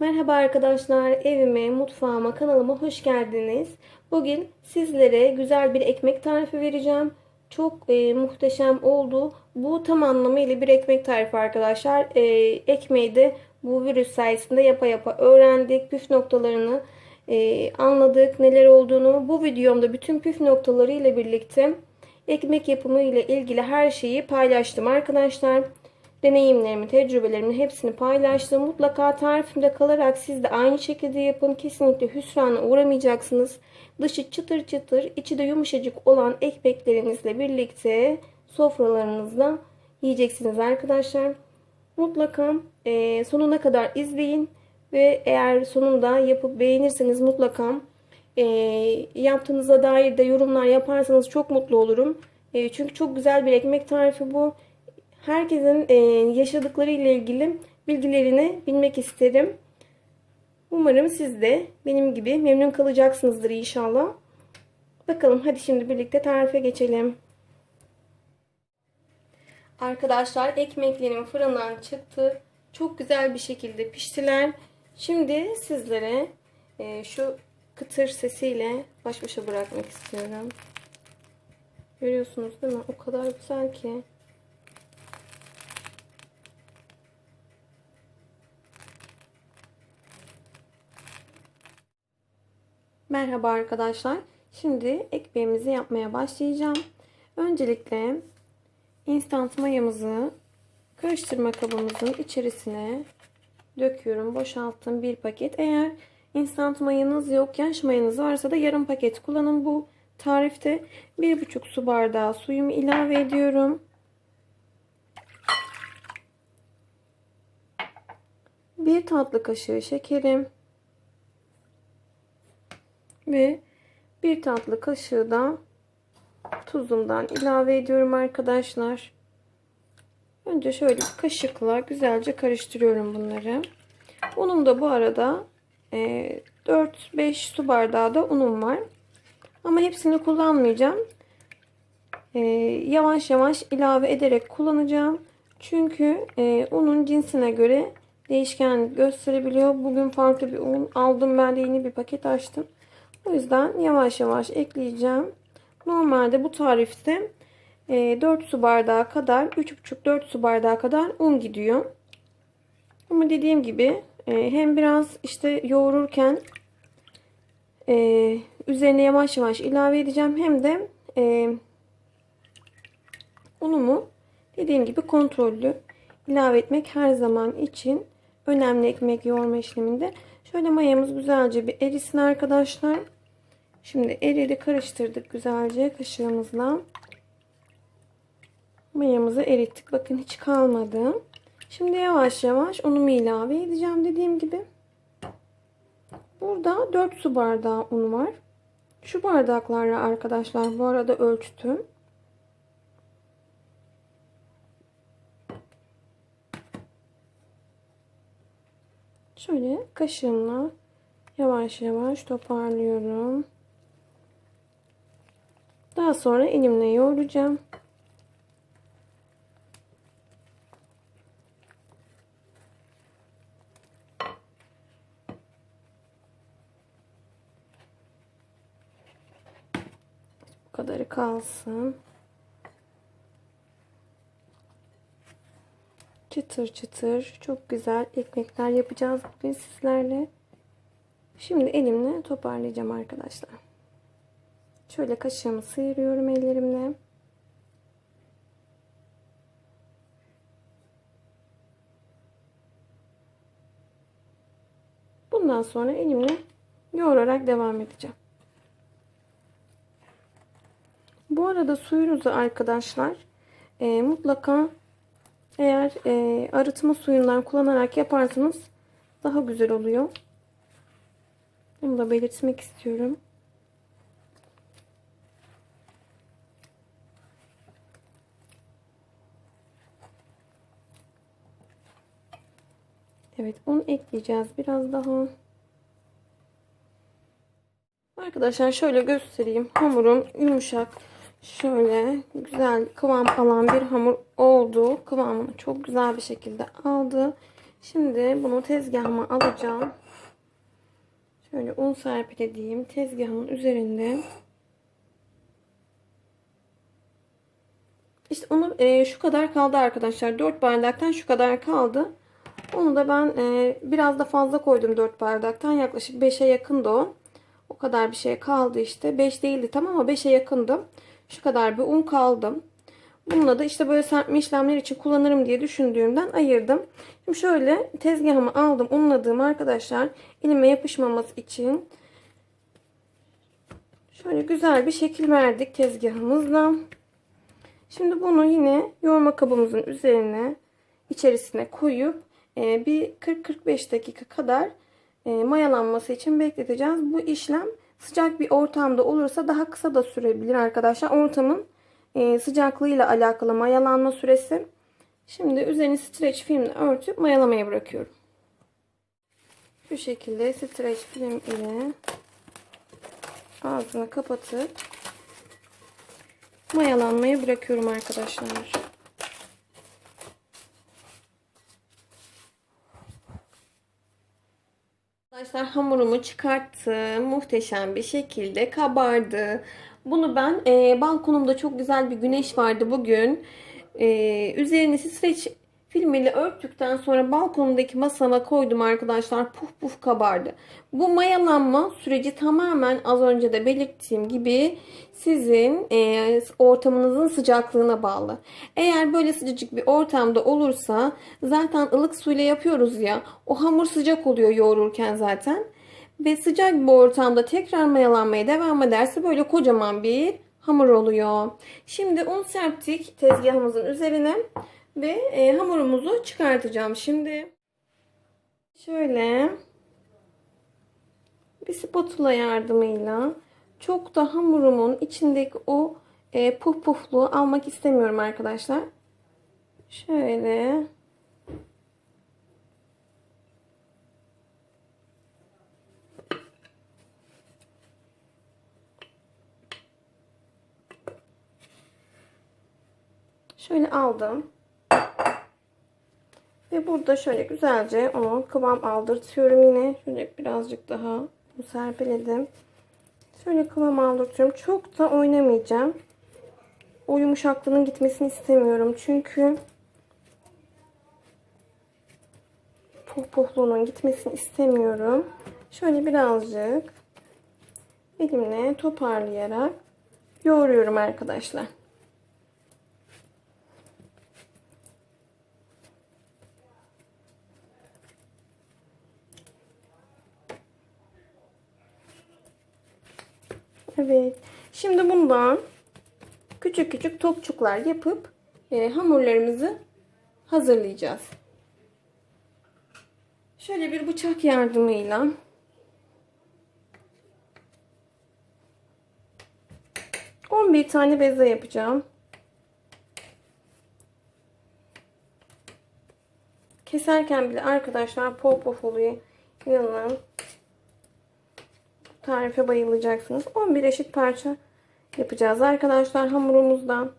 Merhaba arkadaşlar, evime, mutfağıma, kanalıma hoş geldiniz. Bugün sizlere güzel bir ekmek tarifi vereceğim. Çok e, muhteşem oldu. Bu tam anlamıyla bir ekmek tarifi arkadaşlar. E, ekmeği de bu virüs sayesinde yapa yapa öğrendik. Püf noktalarını e, anladık, neler olduğunu. Bu videomda bütün püf noktaları ile birlikte ekmek yapımı ile ilgili her şeyi paylaştım arkadaşlar deneyimlerimi, tecrübelerimi hepsini paylaştım. Mutlaka tarifimde kalarak siz de aynı şekilde yapın. Kesinlikle hüsrana uğramayacaksınız. Dışı çıtır çıtır, içi de yumuşacık olan ekmeklerinizle birlikte sofralarınızda yiyeceksiniz arkadaşlar. Mutlaka e, sonuna kadar izleyin ve eğer sonunda yapıp beğenirseniz mutlaka e, yaptığınıza dair de yorumlar yaparsanız çok mutlu olurum. E, çünkü çok güzel bir ekmek tarifi bu herkesin e, yaşadıkları ile ilgili bilgilerini bilmek isterim. Umarım siz de benim gibi memnun kalacaksınızdır inşallah. Bakalım hadi şimdi birlikte tarife geçelim. Arkadaşlar ekmeklerim fırından çıktı. Çok güzel bir şekilde piştiler. Şimdi sizlere e, şu kıtır sesiyle baş başa bırakmak istiyorum. Görüyorsunuz değil mi? O kadar güzel ki. Merhaba arkadaşlar. Şimdi ekmeğimizi yapmaya başlayacağım. Öncelikle instant mayamızı karıştırma kabımızın içerisine döküyorum. Boşalttım bir paket. Eğer instant mayanız yok, yaş mayanız varsa da yarım paket kullanın bu tarifte. Bir buçuk su bardağı suyumu ilave ediyorum. Bir tatlı kaşığı şekerim ve bir tatlı kaşığı da tuzumdan ilave ediyorum arkadaşlar. Önce şöyle kaşıkla güzelce karıştırıyorum bunları. Unum da bu arada e, 4-5 su bardağı da unum var. Ama hepsini kullanmayacağım. E, yavaş yavaş ilave ederek kullanacağım. Çünkü e, unun cinsine göre değişken gösterebiliyor. Bugün farklı bir un aldım. Ben de yeni bir paket açtım. O yüzden yavaş yavaş ekleyeceğim. Normalde bu tarifte 4 e, su bardağı kadar 3,5-4 su bardağı kadar un gidiyor. Ama dediğim gibi e, hem biraz işte yoğururken e, üzerine yavaş yavaş ilave edeceğim. Hem de unumu dediğim gibi kontrollü ilave etmek her zaman için önemli ekmek yoğurma işleminde. Şöyle mayamız güzelce bir erisin arkadaşlar. Şimdi eridi karıştırdık güzelce kaşığımızla. Mayamızı erittik. Bakın hiç kalmadı. Şimdi yavaş yavaş unumu ilave edeceğim dediğim gibi. Burada 4 su bardağı un var. Şu bardaklarla arkadaşlar bu arada ölçtüm. Şöyle kaşığımla yavaş yavaş toparlıyorum. Daha sonra elimle yoğuracağım. Bu kadarı kalsın. Çıtır çıtır çok güzel ekmekler yapacağız bugün sizlerle. Şimdi elimle toparlayacağım arkadaşlar. Şöyle kaşığımı sıyırıyorum ellerimle. Bundan sonra elimle yoğurarak devam edeceğim. Bu arada suyunuzu arkadaşlar e, mutlaka eğer e, arıtma suyundan kullanarak yaparsanız daha güzel oluyor. Bunu da belirtmek istiyorum. Evet un ekleyeceğiz biraz daha. Arkadaşlar şöyle göstereyim. Hamurum yumuşak. Şöyle güzel kıvam alan bir hamur oldu. Kıvamını çok güzel bir şekilde aldı. Şimdi bunu tezgahıma alacağım. Şöyle un serpilediğim tezgahımın üzerinde. İşte onu e, şu kadar kaldı arkadaşlar. 4 bardaktan şu kadar kaldı. Onu da ben e, biraz da fazla koydum 4 bardaktan. Yaklaşık 5'e yakındı o. O kadar bir şey kaldı işte. 5 değildi tam ama 5'e yakındı. Şu kadar bir un kaldı. Bununla da işte böyle serpme işlemler için kullanırım diye düşündüğümden ayırdım. Şimdi şöyle tezgahımı aldım. Unladığım arkadaşlar elime yapışmaması için şöyle güzel bir şekil verdik tezgahımızla. Şimdi bunu yine yoğurma kabımızın üzerine içerisine koyup bir 40-45 dakika kadar e, mayalanması için bekleteceğiz. Bu işlem sıcak bir ortamda olursa daha kısa da sürebilir arkadaşlar. Ortamın e, sıcaklığıyla alakalı mayalanma süresi. Şimdi üzerini streç filmle örtüp mayalamaya bırakıyorum. Şu şekilde streç film ile ağzını kapatıp mayalanmaya bırakıyorum arkadaşlar. Arkadaşlar hamurumu çıkarttım. Muhteşem bir şekilde kabardı. Bunu ben e, balkonumda çok güzel bir güneş vardı bugün. E, üzerini streç filmiyle örttükten sonra balkonumdaki masama koydum arkadaşlar. Puf puf kabardı. Bu mayalanma süreci tamamen az önce de belirttiğim gibi sizin e, ortamınızın sıcaklığına bağlı. Eğer böyle sıcacık bir ortamda olursa zaten ılık suyla yapıyoruz ya o hamur sıcak oluyor yoğururken zaten. Ve sıcak bir ortamda tekrar mayalanmaya devam ederse böyle kocaman bir hamur oluyor. Şimdi un serptik tezgahımızın üzerine ve e, hamurumuzu çıkartacağım şimdi. Şöyle bir spatula yardımıyla çok da hamurumun içindeki o e, puf pufluğu almak istemiyorum arkadaşlar. Şöyle Şöyle aldım. Ve burada şöyle güzelce onu kıvam aldırtıyorum yine. Şöyle birazcık daha bu serpeledim. Şöyle kıvam aldırtıyorum. Çok da oynamayacağım. O yumuşaklığının gitmesini istemiyorum. Çünkü pohpohluğunun gitmesini istemiyorum. Şöyle birazcık elimle toparlayarak yoğuruyorum arkadaşlar. Evet. Şimdi bundan küçük küçük topçuklar yapıp e, hamurlarımızı hazırlayacağız. Şöyle bir bıçak yardımıyla on bir tane beze yapacağım. Keserken bile arkadaşlar pop pop oluyor. İnanın tarife bayılacaksınız. 11 eşit parça yapacağız arkadaşlar hamurumuzdan.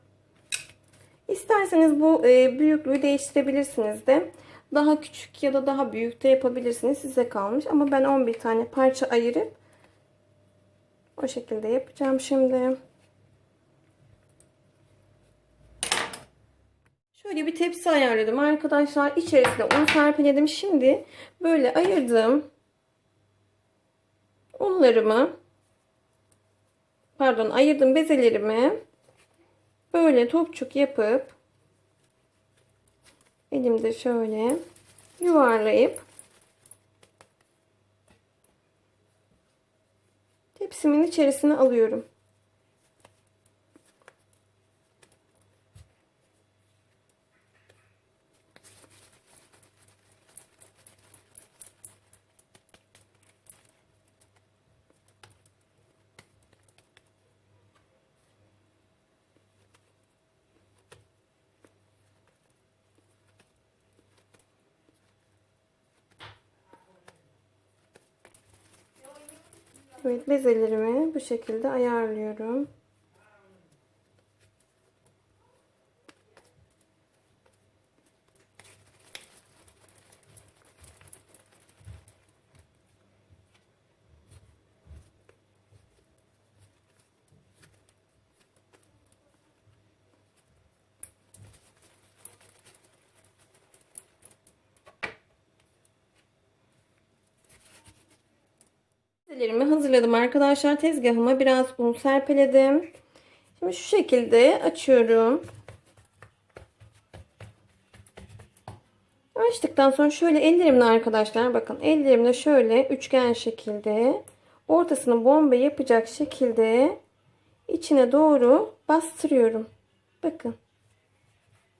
İsterseniz bu e, büyüklüğü değiştirebilirsiniz de. Daha küçük ya da daha büyük de yapabilirsiniz. Size kalmış. Ama ben 11 tane parça ayırıp o şekilde yapacağım şimdi. Şöyle bir tepsi ayarladım arkadaşlar. İçerisine un serpeledim. Şimdi böyle ayırdım unlarımı pardon ayırdım bezelerimi böyle topçuk yapıp elimde şöyle yuvarlayıp tepsimin içerisine alıyorum. Evet bezelerimi bu şekilde ayarlıyorum. Malzemelerimi hazırladım arkadaşlar. Tezgahıma biraz un serpeledim. Şimdi şu şekilde açıyorum. Açtıktan sonra şöyle ellerimle arkadaşlar bakın ellerimle şöyle üçgen şekilde ortasını bomba yapacak şekilde içine doğru bastırıyorum. Bakın.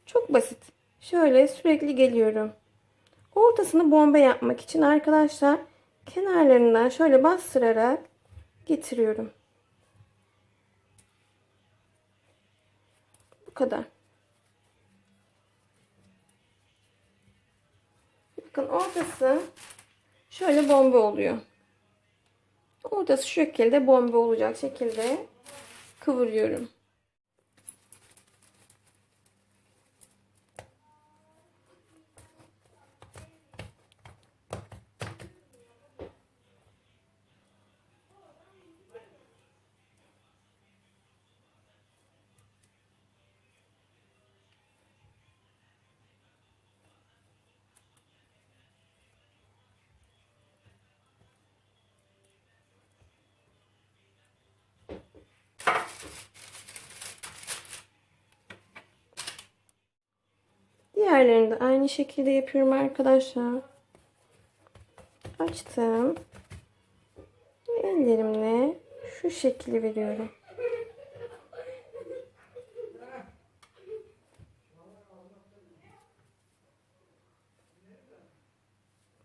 Çok basit. Şöyle sürekli geliyorum. Ortasını bomba yapmak için arkadaşlar kenarlarından şöyle bastırarak getiriyorum. Bu kadar. Bakın ortası şöyle bomba oluyor. Ortası şu şekilde bomba olacak şekilde kıvırıyorum. Diğerlerini de aynı şekilde yapıyorum arkadaşlar. Açtım. Ellerimle şu şekli veriyorum.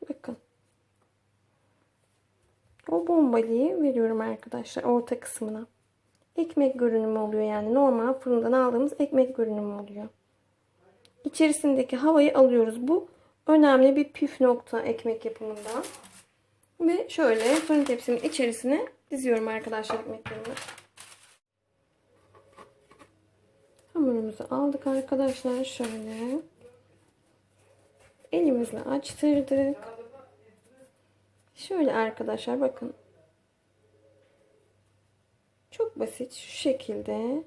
Bakın. O bombalıyı veriyorum arkadaşlar orta kısmına. Ekmek görünümü oluyor yani normal fırından aldığımız ekmek görünümü oluyor içerisindeki havayı alıyoruz. Bu önemli bir püf nokta ekmek yapımında. Ve şöyle fırın tepsimin içerisine diziyorum arkadaşlar ekmeklerimi. Hamurumuzu aldık arkadaşlar şöyle. Elimizle açtırdık. Şöyle arkadaşlar bakın. Çok basit şu şekilde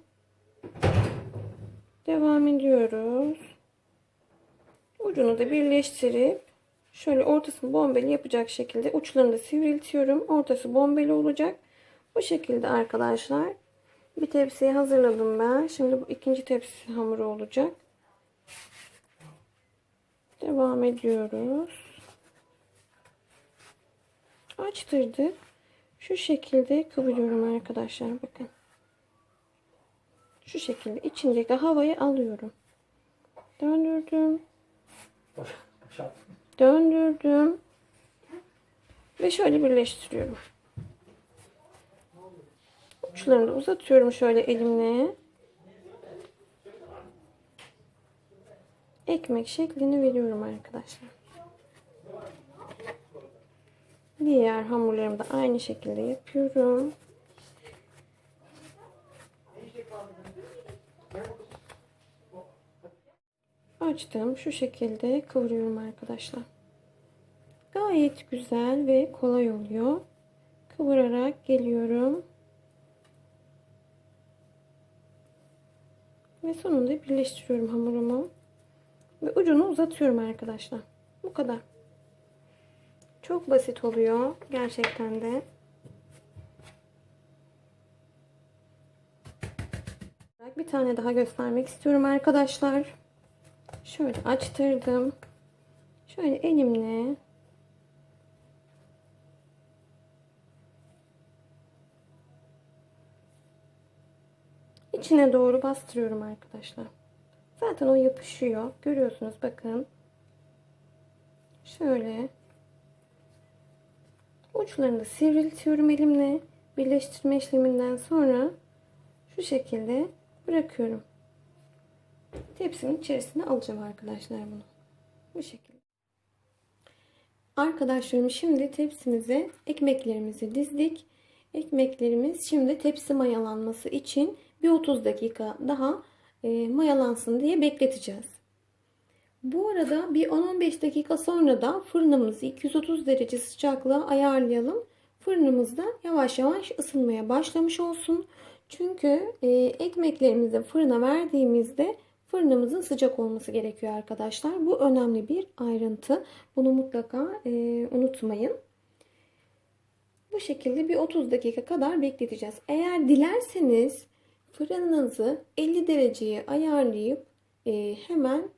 devam ediyoruz. Ucunu da birleştirip şöyle ortasını bombeli yapacak şekilde uçlarını da sivriltiyorum. Ortası bombeli olacak. Bu şekilde arkadaşlar bir tepsiyi hazırladım ben. Şimdi bu ikinci tepsi hamuru olacak. Devam ediyoruz. Açtırdık. Şu şekilde kıvırıyorum arkadaşlar. Bakın. Şu şekilde içindeki havayı alıyorum. Döndürdüm. Döndürdüm. Ve şöyle birleştiriyorum. Uçlarını da uzatıyorum şöyle elimle. Ekmek şeklini veriyorum arkadaşlar. Diğer hamurlarımı da aynı şekilde yapıyorum. Açtım. Şu şekilde kıvırıyorum arkadaşlar. Gayet güzel ve kolay oluyor. Kıvırarak geliyorum. Ve sonunda birleştiriyorum hamurumu. Ve ucunu uzatıyorum arkadaşlar. Bu kadar. Çok basit oluyor. Gerçekten de. Bir tane daha göstermek istiyorum arkadaşlar. Şöyle açtırdım. Şöyle elimle içine doğru bastırıyorum arkadaşlar. Zaten o yapışıyor. Görüyorsunuz bakın. Şöyle uçlarını da sivriltiyorum elimle. Birleştirme işleminden sonra şu şekilde bırakıyorum. Tepsimin içerisine alacağım arkadaşlar bunu. Bu şekilde. Arkadaşlarım şimdi tepsimize ekmeklerimizi dizdik. Ekmeklerimiz şimdi tepsi mayalanması için bir 30 dakika daha e, mayalansın diye bekleteceğiz. Bu arada bir 10-15 dakika sonra da fırınımızı 230 derece sıcaklığa ayarlayalım. Fırınımızda yavaş yavaş ısınmaya başlamış olsun. Çünkü e, ekmeklerimizi fırına verdiğimizde Fırınımızın sıcak olması gerekiyor arkadaşlar. Bu önemli bir ayrıntı. Bunu mutlaka e, unutmayın. Bu şekilde bir 30 dakika kadar bekleteceğiz. Eğer dilerseniz fırınınızı 50 dereceye ayarlayıp e, hemen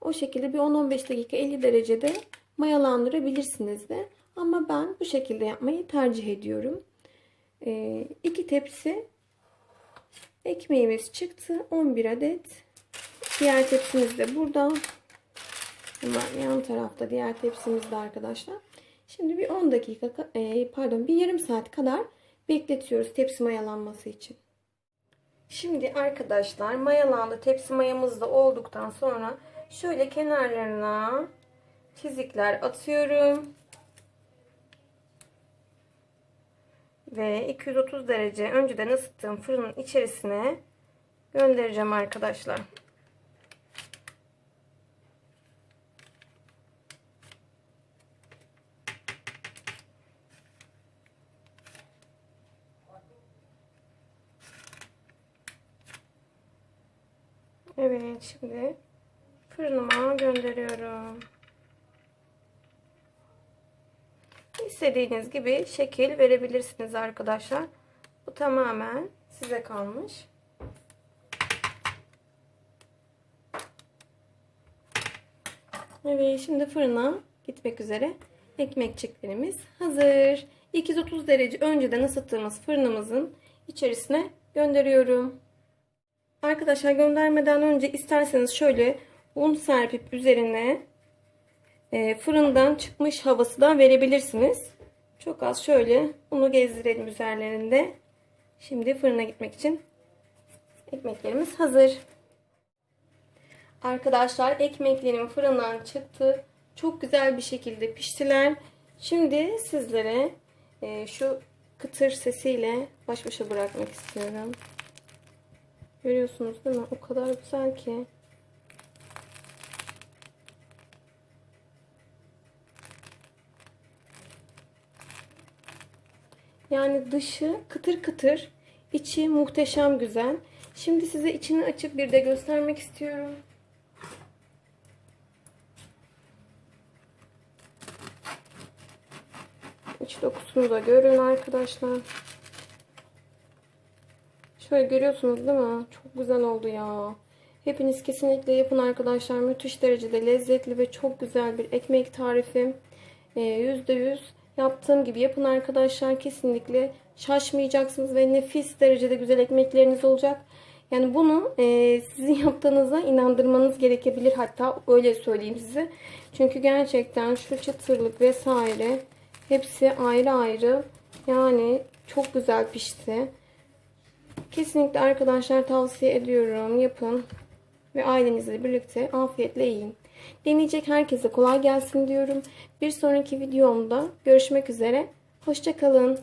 o şekilde bir 10-15 dakika 50 derecede mayalandırabilirsiniz de. Ama ben bu şekilde yapmayı tercih ediyorum. E, iki tepsi ekmeğimiz çıktı. 11 adet. Diğer tepsimiz de burada. Hemen yan tarafta diğer tepsimiz de arkadaşlar. Şimdi bir 10 dakika e, pardon bir yarım saat kadar bekletiyoruz tepsi mayalanması için. Şimdi arkadaşlar mayalandı tepsi mayamız da olduktan sonra şöyle kenarlarına çizikler atıyorum. Ve 230 derece önceden ısıttığım fırının içerisine göndereceğim arkadaşlar. Evet şimdi fırınıma gönderiyorum. İstediğiniz gibi şekil verebilirsiniz arkadaşlar. Bu tamamen size kalmış. Evet şimdi fırına gitmek üzere ekmekçiklerimiz hazır. 230 derece önceden ısıttığımız fırınımızın içerisine gönderiyorum. Arkadaşlar göndermeden önce isterseniz şöyle un serpip üzerine e, fırından çıkmış havası da verebilirsiniz. Çok az şöyle unu gezdirelim üzerlerinde. Şimdi fırına gitmek için ekmeklerimiz hazır. Arkadaşlar ekmeklerim fırından çıktı. Çok güzel bir şekilde piştiler. Şimdi sizlere e, şu kıtır sesiyle baş başa bırakmak istiyorum. Görüyorsunuz değil mi? O kadar güzel ki. Yani dışı kıtır kıtır, içi muhteşem güzel. Şimdi size içini açıp bir de göstermek istiyorum. İç dokusunu da görün arkadaşlar. Şöyle görüyorsunuz değil mi? Çok güzel oldu ya. Hepiniz kesinlikle yapın arkadaşlar. Müthiş derecede lezzetli ve çok güzel bir ekmek tarifi. %100 yaptığım gibi yapın arkadaşlar. Kesinlikle şaşmayacaksınız ve nefis derecede güzel ekmekleriniz olacak. Yani bunu e, sizin yaptığınıza inandırmanız gerekebilir. Hatta öyle söyleyeyim size. Çünkü gerçekten şu çıtırlık vesaire hepsi ayrı ayrı. Yani çok güzel pişti. Kesinlikle arkadaşlar tavsiye ediyorum. Yapın. Ve ailenizle birlikte afiyetle yiyin. Deneyecek herkese kolay gelsin diyorum. Bir sonraki videomda görüşmek üzere. Hoşçakalın.